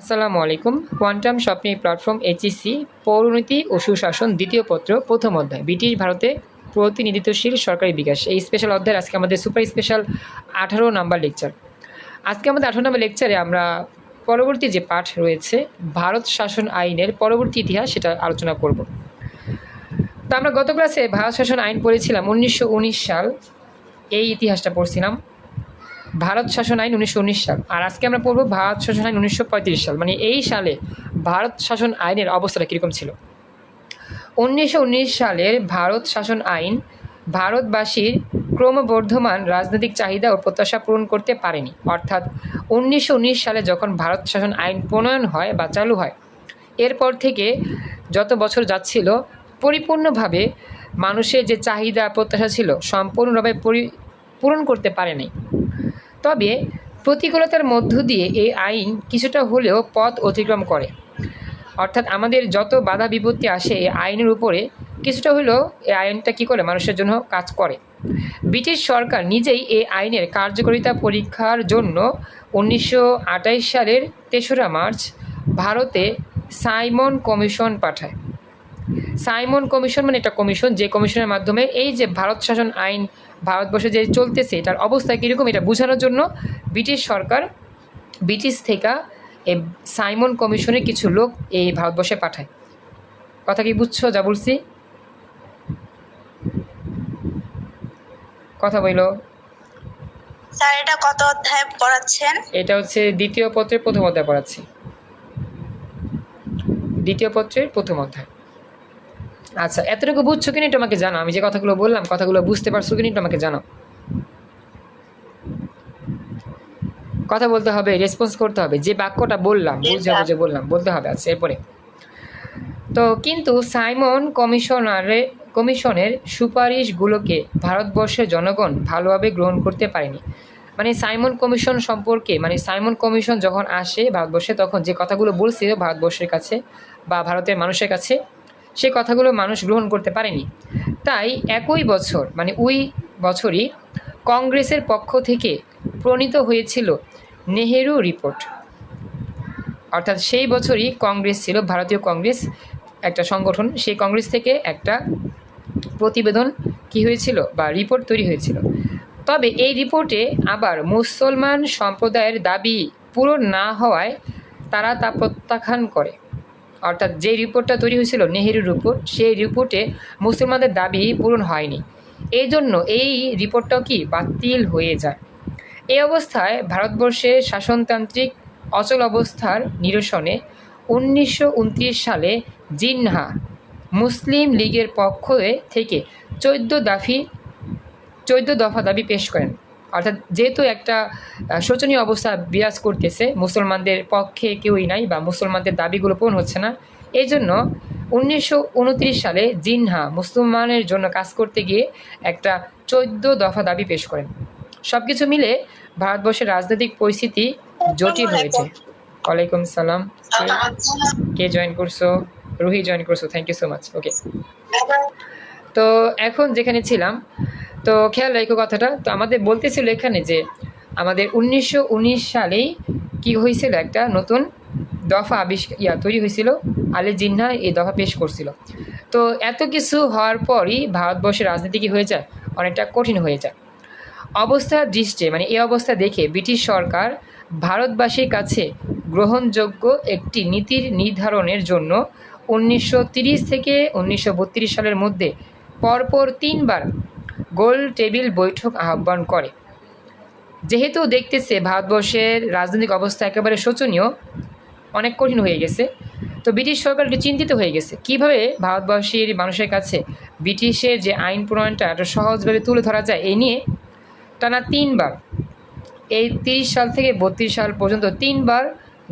আসসালামু আলাইকুম। কোয়ান্টাম স্বপ্নের প্ল্যাটফর্ম এইচইসি পৌরনীতি ও সুশাসন দ্বিতীয় পত্র, প্রথম অধ্যায়। ব্রিটিশ ভারতে প্রতিনিধিত্বশীল সরকারি বিকাশ। এই স্পেশাল অধ্যায়ের আজকে আমাদের সুপার স্পেশাল আঠারো নাম্বার লেকচার আজকে আমাদের আঠারো নাম্বার লেকচারে আমরা পরবর্তী যে পাঠ রয়েছে, ভারত শাসন আইনের পরবর্তী ইতিহাস সেটা আলোচনা করব। তো আমরা গত ক্লাসে ভারত শাসন আইন পড়েছিলাম, উনিশশো উনিশ সাল। এই ইতিহাসটা পড়ছিলাম। ভারত শাসন আইন উনিশশো উনিশ সাল। আর আজকে আমরা পড়ব ভারত শাসন আইন উনিশশো পঁয়ত্রিশ সাল। মানে এই সালে ভারত শাসন আইনের অবস্থাটা কীরকম ছিল? উনিশশো উনিশ সালের ভারত শাসন আইন ভারতবাসীর ক্রমবর্ধমান রাজনৈতিক চাহিদা ও প্রত্যাশা পূরণ করতে পারেনি। অর্থাৎ উনিশশো উনিশ সালে যখন ভারত শাসন আইন প্রণয়ন হয় বা চালু হয়, এরপর থেকে যত বছর যাচ্ছিল, পরিপূর্ণভাবে মানুষের যে চাহিদা প্রত্যাশা ছিল সম্পূর্ণভাবে পরি পূরণ করতে পারেনি। তবে প্রতিকূলতার মধ্য দিয়ে এই আইন কিছুটা হলেও পথ অতিক্রম করে। অর্থাৎ আমাদের যত বাধা বিপত্তি আসে এই আইনের উপরে, কিছুটা হলেও এই আইনটা কী করে মানুষের জন্য কাজ করে। ব্রিটিশ সরকার নিজেই এই আইনের কার্যকারিতা পরীক্ষার জন্য উনিশশো সালের তেসরা মার্চ ভারতে সাইমন কমিশন পাঠায়। সাইমন কমিশন মানে একটা কমিশন যে কমিশনের মাধ্যমে এই যে ভারত শাসন আইন ভারতবর্ষে যে চলতেছে এটার অবস্থা কীরকম এটা বোঝানোর জন্য ব্রিটিশ সরকার ব্রিটিশ থেকে এই সাইমন কমিশনের কিছু লোক এই ভারতবর্ষে পাঠায়। কথা কি বুঝছ যা বলছি কথা বইল। স্যার এটা কত অধ্যায় পড়াচ্ছেন? এটা হচ্ছে দ্বিতীয় পত্রের প্রথম অধ্যায় পড়াচ্ছি। দ্বিতীয় পত্রের প্রথম অধ্যায়। আচ্ছা এতটুকু বুঝছ কিনা একটু আমাকে জানো। আমি যে কথাগুলো বললাম কথাগুলো বুঝতে পারছ কিনা একটু আমাকে জানো। কথা বলতে হবে রেসপন্স করতে হবে। যে বাক্যটা বললাম বুঝে বুঝে বললাম বলতে হবে। আচ্ছা এরপরে। তো কিন্তু সাইমন কমিশনারে কমিশনের সুপারিশগুলোকে ভারতবর্ষের জনগণ ভালোভাবে গ্রহণ করতে পারেনি। মানে সাইমন কমিশন সম্পর্কে মানে সাইমন কমিশন যখন আসে ভারতবর্ষে তখন যে কথাগুলো বলছিল ভারতবর্ষের কাছে বা ভারতের মানুষের কাছে সেই কথাগুলো মানুষ গ্রহণ করতে পারেনি। তাই একই বছর মানে ওই বছরই কংগ্রেসের পক্ষ থেকে প্রণীত হয়েছিল নেহেরু রিপোর্ট। অর্থাৎ সেই বছরই কংগ্রেস ছিল, ভারতীয় কংগ্রেস একটা সংগঠন, সেই কংগ্রেস থেকে একটা প্রতিবেদন কি হয়েছিল বা রিপোর্ট তৈরি হয়েছিল। তবে এই রিপোর্টে আবার মুসলমান সম্প্রদায়ের দাবি পূরণ না হওয়ায় তারা তা প্রত্যাখ্যান করে। অর্থাৎ যে রিপোর্টটা তৈরি হয়েছিল নেহেরু রিপোর্ট, সেই রিপোর্টে মুসলমানদের দাবি পূরণ হয়নি। এই জন্য এই রিপোর্টটাও কি বাতিল হয়ে যায়? এই অবস্থায় ভারতবর্ষের শাসনতান্ত্রিক অচল অবস্থার নিরসনে উনিশশো উনত্রিশ সালে জিন্নাহা মুসলিম লীগের পক্ষ থেকে চোদ্দ দাফি, চোদ্দ দফা দাবি পেশ করেন। অর্থাৎ যেহেতু একটা শোচনীয় অবস্থা বিরাজ করতেছে মুসলমানদের পক্ষে কেউই নাই বা মুসলমানদের দাবিগুলো পূরণ হচ্ছে না এই জন্য উনিশশো সালে জিনহা মুসলমানের জন্য কাজ করতে গিয়ে একটা চোদ্দ দফা দাবি পেশ করেন। সব কিছু মিলে ভারতবর্ষের রাজনৈতিক পরিস্থিতি জটিল হয়েছে। ওয়ালাইকুম সালাম। কে- কে জয়েন করছ? রুহি জয়েন করছ। Thank you so much okay তো এখন যেখানে ছিলাম তো খেয়াল রেখো কথাটা। তো আমাদের বলতেছিল এখানে যে আমাদের উনিশশো উনিশ সালেই কি হয়েছিল একটা নতুন দফা আবিষ্কার ইয়া তৈরি হয়েছিল, আলী জিন্না এই দফা পেশ করছিল। তো এত কিছু হওয়ার পরই ভারতবর্ষের রাজনীতি কি হয়ে যায়? অনেকটা কঠিন হয়ে যায়। অবস্থা দৃষ্টে মানে এই অবস্থা দেখে ব্রিটিশ সরকার ভারতবাসীর কাছে গ্রহণযোগ্য একটি নীতির নির্ধারণের জন্য উনিশশো থেকে উনিশশো বত্রিশ সালের মধ্যে পরপর তিনবার গোল টেবিল বৈঠক আহ্বান করে। যেহেতু দেখতেছে ভারতবর্ষের রাজনৈতিক অবস্থা একেবারে শোচনীয়, অনেক কঠিন হয়ে গেছে, তো ব্রিটিশ সরকার একটু চিন্তিত হয়ে গেছে। কীভাবে ভারতবর্ষের মানুষের কাছে ব্রিটিশের যে আইন প্রণয়নটা এত সহজভাবে তুলে ধরা যায় এই নিয়ে টানা তিনবার, এই তিরিশ সাল থেকে বত্রিশ সাল পর্যন্ত তিনবার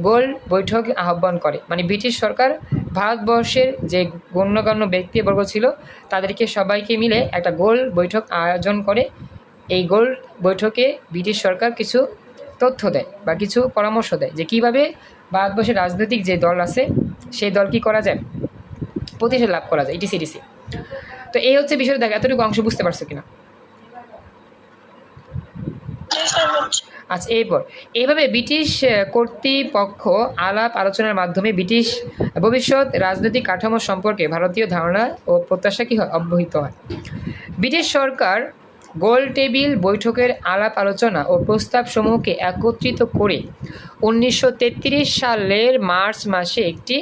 গোল বৈঠক আহ্বান করে। মানে ব্রিটিশ সরকার ভারতবর্ষের যে গণ্যগণ্য ব্যক্তিবর্গ ছিল, তাদেরকে সবাইকে মিলে একটা গোল বৈঠক আয়োজন করে। এই গোল বৈঠকে ব্রিটিশ সরকার কিছু তথ্য দেয় বা কিছু পরামর্শ দেয় যে কীভাবে ভারতবর্ষের রাজনৈতিক যে দল আছে, সেই দল কি করা যায়? প্রতিষ্ঠা লাভ করা যায় ইটিসি ইটিসি তো এই হচ্ছে বিষয়টা দেখ, এতটুকু অংশ বুঝতে পারছ কিনা? আচ্ছা এরপর। এইভাবে ব্রিটিশ কর্তৃপক্ষ আলাপ আলোচনার মাধ্যমে ব্রিটিশ ভবিষ্যৎ রাজনৈতিক কাঠামো সম্পর্কে ভারতীয় ধারণা ও প্রত্যাশা কি হয়, অব্যাহত হয়? ব্রিটিশ সরকার গোল টেবিল বৈঠকের আলাপ আলোচনা ও প্রস্তাব সমূহকে একত্রিত করে উনিশশো তেত্রিশ সালের মার্চ মাসে একটি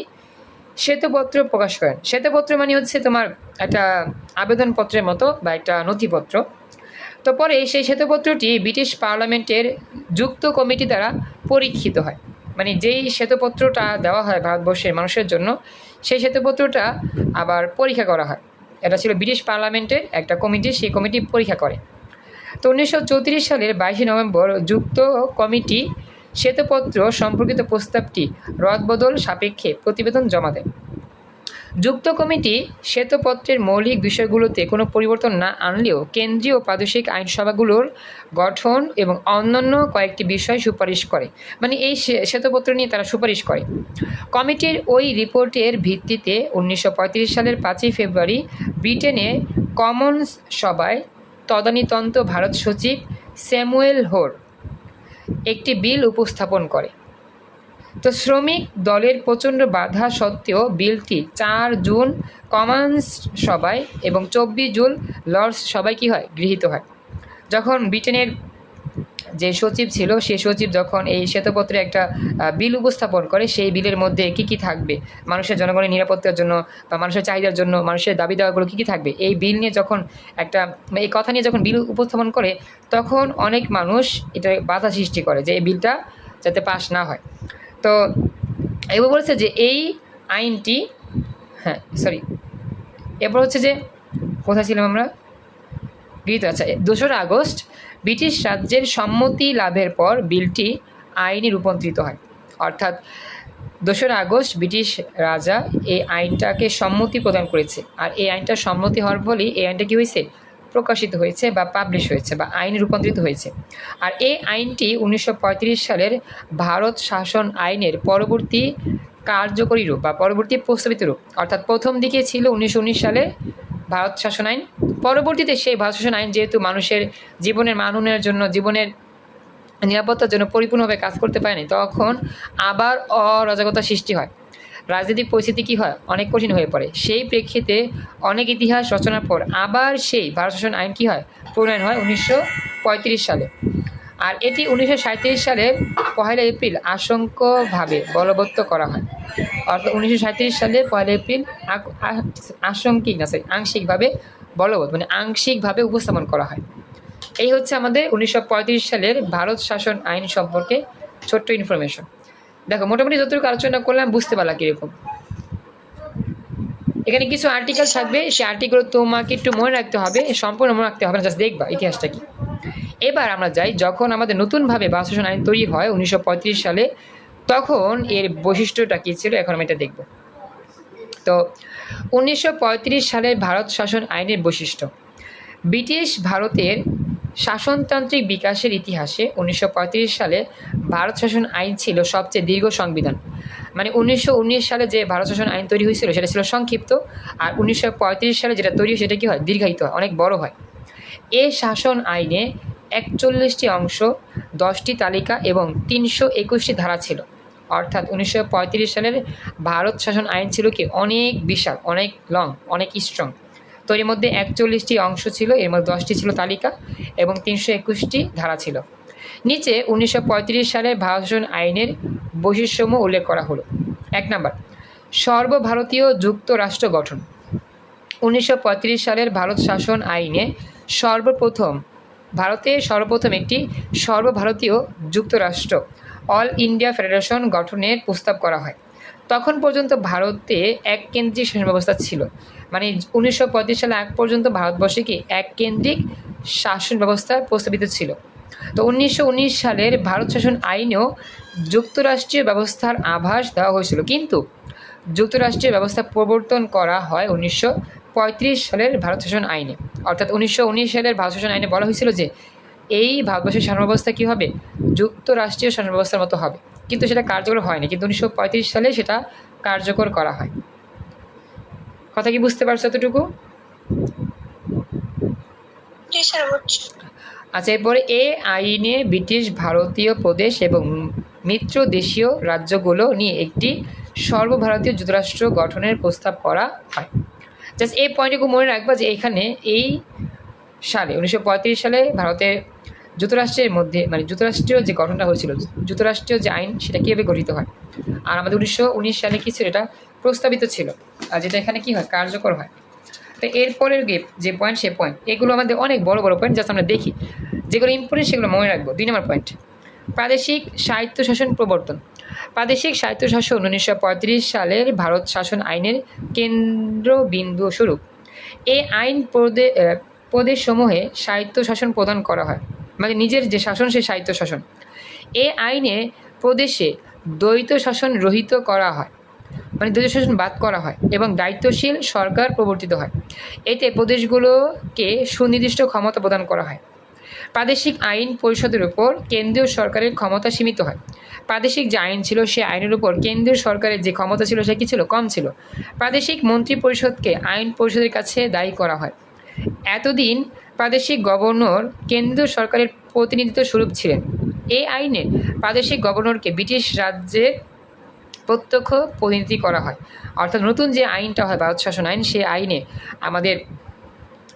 শ্বেতপত্র প্রকাশ করেন। শ্বেতপত্র মানে হচ্ছে তোমার একটা আবেদনপত্রের মতো বা একটা নথিপত্র। তো পরে সেই শ্বেতপত্রটি ব্রিটিশ পার্লামেন্টের যুক্ত কমিটি দ্বারা পরীক্ষিত হয়। মানে যেই শ্বেতপত্রটা দেওয়া হয় ভারতবর্ষের মানুষের জন্য, সেই শ্বেতপত্রটা আবার পরীক্ষা করা হয়। এটা ছিল ব্রিটিশ পার্লামেন্টের একটা কমিটি, সেই কমিটি পরীক্ষা করে। তো উনিশশো চৌত্রিশ সালের বাইশে নভেম্বর যুক্ত কমিটি শ্বেতপত্র সম্পর্কিত প্রস্তাবটি রদবদল সাপেক্ষে প্রতিবেদন জমা দেয়। যুক্ত কমিটি শ্বেতপত্রের মৌলিক বিষয়গুলোতে কোনো পরিবর্তন না আনলেও কেন্দ্রীয় প্রাদেশিক আইনসভাগুলোর গঠন এবং অন্যান্য কয়েকটি বিষয় সুপারিশ করে। মানে এই শ্বেতপত্র নিয়ে তারা সুপারিশ করে। কমিটির ওই রিপোর্টের ভিত্তিতে উনিশশো পঁয়ত্রিশ সালের পাঁচই ফেব্রুয়ারি ব্রিটেনে কমন্স সভায় তদানীতন্ত ভারত সচিব স্যামুয়েল হোর একটি বিল উপস্থাপন করে। শ্রমিক দলের প্রচণ্ড বাধা সত্ত্বেও বিলটি চার জুন কমন্স সভায় এবং চব্বিশ জুন লর্ডস সভায় কী হয়? গৃহীত হয়। যখন ব্রিটেনের যে সচিব ছিল সেই সচিব যখন এই শ্বেতপত্রে একটা বিল উপস্থাপন করে, সেই বিলের মধ্যে কী কী থাকবে? মানুষের জনগণের নিরাপত্তার জন্য বা মানুষের চাহিদার জন্য মানুষের দাবি দাওয়াগুলো কী কী থাকবে? এই বিল নিয়ে যখন একটা, এই কথা নিয়ে যখন বিল উপস্থাপন করে, তখন অনেক মানুষ এটা বাধা সৃষ্টি করে যে এই বিলটা যাতে পাশ না হয়। তো এবার বলেছে যে এই আইনটি হ্যাঁ সরি এরপর হচ্ছে যে কোথায় ছিলাম আমরা? গৃহীত আচ্ছা দোসরা আগস্ট, ব্রিটিশ রাজ্যের সম্মতি লাভের পর বিলটি আইনে রূপান্তরিত হয়। অর্থাৎ দোসরা আগস্ট ব্রিটিশ রাজা এই আইনটাকে সম্মতি প্রদান করেছে। আর এই আইনটা সম্মতি হওয়ার ফলেই এই আইনটা কী হয়েছে? প্রকাশিত হয়েছে বা পাবলিশ হয়েছে বা আইনে রূপান্তরিত হয়েছে। আর এই আইনটি উনিশশো পঁয়ত্রিশ সালের ভারত শাসন আইনের পরবর্তী কার্যকরী রূপ বা পরবর্তী প্রস্তাবিত রূপ। অর্থাৎ প্রথম দিকে ছিল উনিশশো উনিশ সালে ভারত শাসন আইন। পরবর্তীতে সেই ভারত শাসন আইন যেহেতু মানুষের জীবনের মান উন্নয়নের জন্য, জীবনের নিরাপত্তার জন্য পরিপূর্ণভাবে কাজ করতে পারেনি, তখন আবার অরাজকতা সৃষ্টি হয়। রাজনৈতিক পরিস্থিতি কী হয়? অনেক কঠিন হয়ে পড়ে। সেই প্রেক্ষিতে অনেক ইতিহাস রচনার পর আবার সেই ভারত শাসন আইন কী হয়? প্রণয়ন হয় উনিশশো পঁয়ত্রিশ সালে। আর এটি উনিশশো সালে পহেলা এপ্রিল আশঙ্কভাবে বলবৎ করা হয়। অর্থাৎ উনিশশো সালে পয়লা এপ্রিল আশঙ্কিক না সরি আংশিকভাবে বলবৎ মানে আংশিকভাবে উপস্থাপন করা হয়। এই হচ্ছে আমাদের উনিশশো পঁয়ত্রিশ সালের ভারত শাসন আইন সম্পর্কে ছোট্ট ইনফরমেশন দেখো, মোটামুটি যতটুকু আলোচনা করলাম বুঝতে পারলাম কীরকম। এখানে কিছু আর্টিকেল থাকবে, সেই আর্টিকেল তোমাকে একটু মনে রাখতে হবে, সম্পূর্ণ মনে রাখতে হবে না জাস্ট দেখবা, ইতিহাসটা কি। এবার আমরা যাই, যখন আমাদের নতুনভাবে ভারত শাসন আইন তৈরি হয় উনিশশো পঁয়ত্রিশ সালে, তখন এর বৈশিষ্ট্যটা কী ছিল, এখন আমি এটা দেখব। তো, উনিশশো সালের ভারত শাসন আইনের বৈশিষ্ট্য। ব্রিটিশ ভারতের শাসনতান্ত্রিক বিকাশের ইতিহাসে উনিশশো পঁয়ত্রিশ সালে ভারত শাসন আইন ছিল সবচেয়ে দীর্ঘ সংবিধান। মানে উনিশশো উনিশ সালে যে ভারত শাসন আইন তৈরি হয়েছিল, সেটা ছিল সংক্ষিপ্ত। আর উনিশশো পঁয়ত্রিশ সালে যেটা তৈরি সেটা কী হয়? দীর্ঘায়িত হয়, অনেক বড় হয়। এ শাসন আইনে একচল্লিশটি অংশ, দশটি তালিকা এবং তিনশো একুশটি ধারা ছিল। অর্থাৎ উনিশশো পঁয়ত্রিশ সালের ভারত শাসন আইন ছিল কি? অনেক বিশাল, অনেক লং, অনেক স্ট্রং তো এর মধ্যে একচল্লিশটি অংশ ছিল, এর মধ্যে দশটি ছিল তালিকা এবং তিনশো একুশটি ধারা ছিল। নিচে উনিশশো ভারত শাসন আইনের বৈশিষ্ট্যসমূহ উল্লেখ করা হলো। এক নম্বর, সর্বভারতীয় যুক্তরাষ্ট্র গঠন। উনিশশো পঁয়ত্রিশ সালের ভারত শাসন আইনে সর্বপ্রথম, ভারতে সর্বপ্রথম একটি সর্বভারতীয় যুক্তরাষ্ট্র অল ইন্ডিয়া ফেডারেশন গঠনের প্রস্তাব করা হয়। তখন পর্যন্ত ভারতে এক কেন্দ্রিক শাসন ব্যবস্থা ছিল। মানে উনিশশো পঁয়ত্রিশ সালে আগ পর্যন্ত ভারতবর্ষে কি এক কেন্দ্রিক শাসন ব্যবস্থা প্রস্তাবিত ছিল। তো উনিশশো উনিশ সালের ভারত শাসন আইনেও যুক্তরাষ্ট্রীয় ব্যবস্থার আভাস দেওয়া হয়েছিল। কিন্তু যুক্তরাষ্ট্রীয় ব্যবস্থা প্রবর্তন করা হয় উনিশশো পঁয়ত্রিশ সালের ভারত শাসন আইনে। অর্থাৎ উনিশশো উনিশ সালের ভারত শাসন আইনে বলা হয়েছিল যে, এই ভারতবর্ষের শাসন ব্যবস্থা কী হবে? যুক্তরাষ্ট্রীয় শাসন ব্যবস্থার মতো হবে। কিন্তু সেটা কার্যকর হয়নি। কিন্তু উনিশশো পঁয়ত্রিশ সালে সেটা কার্যকর করা হয়। কথা কি বুঝতে পারছ এতটুকু? আচ্ছা এরপরে এ আইনে ব্রিটিশ ভারতীয় প্রদেশ এবং মিত্র দেশীয় রাজ্যগুলো নিয়ে একটি সর্বভারতীয় যুক্তরাষ্ট্র গঠনের প্রস্তাব করা হয়। জাস্ট এই পয়েন্টটুকু মনে রাখবা যে এখানে এই সালে উনিশশো পঁয়ত্রিশ সালে ভারতের যুক্তরাষ্ট্রের মধ্যে মানে যুক্তরাষ্ট্রীয় যে গঠনটা হয়েছিল, যুক্তরাষ্ট্রীয় যে আইন, সেটা কীভাবে গঠিত হয়? আর আমাদের উনিশশো উনিশ সালে কী ছিল? এটা প্রস্তাবিত ছিল। আর যেটা এখানে কী হয়? কার্যকর হয়। তো এরপরের যে পয়েন্ট সে পয়েন্ট এগুলো আমাদের অনেক বড় বড় পয়েন্ট যাতে আমরা দেখি। যেগুলো ইম্পর্টেন্ট সেগুলো মনে রাখব। দুই নম্বর পয়েন্ট প্রাদেশিক সাহিত্য শাসন প্রবর্তন। প্রাদেশিক স্বায়ত্তশাসন উনিশশো পঁয়ত্রিশ সালের ভারত শাসন আইনের কেন্দ্রবিন্দু স্বরূপ। এই আইন প্রদেশসমূহে স্বায়ত্তশাসন প্রদান করা হয়। মানে নিজের যে শাসন সেই শাসন। এ আইনে প্রদেশে দ্বৈত শাসন রহিত করা হয়। মানে দ্বৈত শাসন বাদ করা হয় এবং দায়িত্বশীল সরকার প্রবর্তিত হয়। এতে প্রদেশগুলোকে সুনির্দিষ্ট ক্ষমতা প্রদান করা হয়। প্রাদেশিক আইন পরিষদের উপর কেন্দ্রীয় সরকারের ক্ষমতা সীমিত হয়। প্রাদেশিক যে আইন ছিল, সে আইনের উপর কেন্দ্রীয় সরকারের যে ক্ষমতা ছিল, সে কী ছিল? কম ছিল। প্রাদেশিক মন্ত্রী পরিষদকে আইন পরিষদের কাছে দায়ী করা হয়। এতদিন প্রাদেশিক গভর্নর কেন্দ্রীয় সরকারের প্রতিনিধিত্ব স্বরূপ ছিলেন। এই আইনে প্রাদেশিক গভর্নরকে ব্রিটিশ রাজ্যের প্রত্যক্ষ প্রতিনিধি করা হয়। অর্থাৎ নতুন যে আইনটা হয়, ভারত শাসন আইন, সেই আইনে আমাদের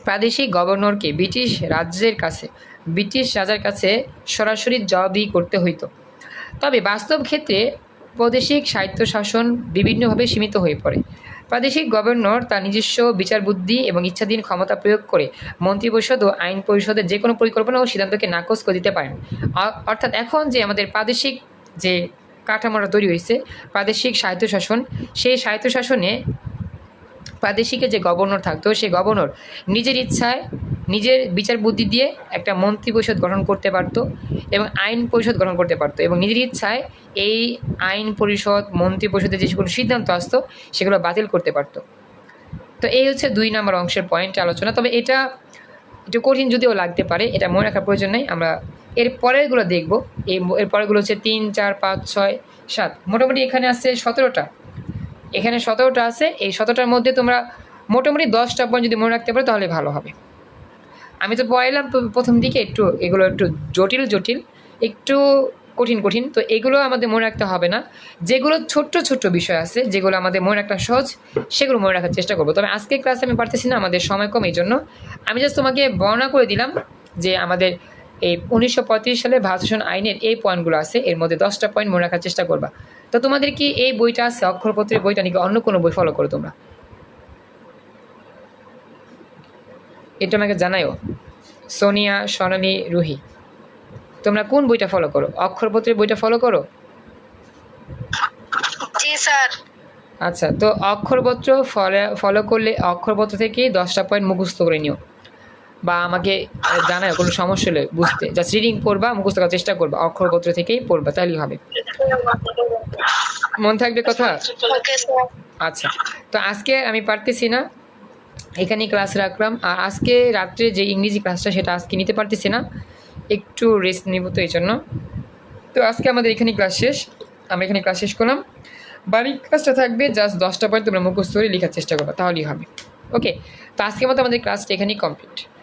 প্রাদেশিক গভর্নরকে ব্রিটিশ রাজ্যের কাছে, ব্রিটিশ রাজার কাছে সরাসরি জবাবদিহি করতে হইত। তবে বাস্তব ক্ষেত্রে প্রাদেশিক স্বায়ত্তশাসন বিভিন্নভাবে সীমিত হয়ে পড়ে। প্রাদেশিক গভর্নর তার নিজস্ব বিচার বুদ্ধি এবং ইচ্ছাধীন ক্ষমতা প্রয়োগ করে মন্ত্রিপরিষদ ও আইন পরিষদের যে কোনো পরিকল্পনা ও সিদ্ধান্তকে নাকচ করে দিতে পারেন। অর্থাৎ এখন যে আমাদের প্রাদেশিক যে কাঠামোটা তৈরি হয়েছে, প্রাদেশিক স্বায়ত্তশাসন, সেই স্বায়ত্তশাসনে প্রাদেশিকের যে গভর্নর থাকতো সেই গভর্নর নিজের ইচ্ছায় নিজের বিচার বুদ্ধি দিয়ে একটা মন্ত্রী পরিষদ গঠন করতে পারতো এবং আইন পরিষদ গঠন করতে পারতো এবং নিজের ইচ্ছায় এই আইন পরিষদ, মন্ত্রী পরিষদের যে কোনো সিদ্ধান্ত আসতো, সেগুলো বাতিল করতে পারতো। তো এই হচ্ছে দুই নম্বর অংশের পয়েন্ট আলোচনা। তবে এটা একটু কঠিন যদিও লাগতে পারে, এটা মনে রাখার প্রয়োজন নেই। আমরা এর পরেরগুলো দেখব। এই এর পরেরগুলো হচ্ছে তিন, চার, পাঁচ, ছয়, সাত। মোটামুটি এখানে আছে সতেরোটা। এখানে সতেরোটা আছে। এই সতেরোটার মধ্যে তোমরা মোটামুটি দশটা পয়েন্ট যদি মনে রাখতে পারো, তাহলে ভালো হবে। আমি তো পড়াইলাম প্রথম দিকে একটু, এগুলো একটু জটিল জটিল, একটু কঠিন কঠিন। তো এগুলো আমাদের মনে রাখতে হবে না। যেগুলো ছোট্ট ছোট্ট বিষয় আছে, যেগুলো আমাদের মনে রাখা সহজ, সেগুলো মনে রাখার চেষ্টা করব। তবে আজকে ক্লাসে আমি পারতেছি না, আমাদের সময় কম এই জন্য আমি জাস্ট তোমাকে বর্ণনা করে দিলাম যে আমাদের এই উনিশশো পঁয়ত্রিশ সালে ভারত আইনের এই পয়েন্টগুলো আছে, এর মধ্যে দশটা পয়েন্ট মনে রাখার চেষ্টা করবা। তো তোমাদের কি এই বইটা আছে? অক্ষরপত্রের বইটা নাকি অন্য কোনো বই ফলো করো তোমরা? এটা আমাকে জানাইও সোনিয়া সোনালি রুহি। তোমরা কোন বইটা ফলো করো? অক্ষরপত্রের বইটা ফলো করো? জি স্যার। আচ্ছা তো অক্ষরপত্র ফলো ফলো করলে অক্ষরপত্র থেকে দশটা পয়েন্ট মুখস্থ করে নিও। বা আমাকে জানায় কোনো সমস্যা হলে বুঝতে। জাস্ট রিডিং পড়বা মুখস্থ করার চেষ্টা করবা অক্ষরপত্র থেকেই পড়বা তাহলেই হবে। মন থাকবে কথা? আচ্ছা তো আজকে আমি পারতেছি না। এখানেই ক্লাস রাখলাম। আর আজকে রাত্রে যে ইংরেজি ক্লাসটা সেটা আজকে নিতে পারতেছি না। একটু রেস্ট নিব তো এই জন্য। তো আজকে আমাদের এখানেই ক্লাস শেষ। আমরা এখানে ক্লাস শেষ করলাম। বাড়ির ক্লাসটা থাকবে জাস্ট দশটা পরে তোমরা মুখস্থ করে লেখার চেষ্টা করবা তাহলেই হবে। ওকে তো আজকের মতো আমাদের ক্লাসটা এখানেই কমপ্লিট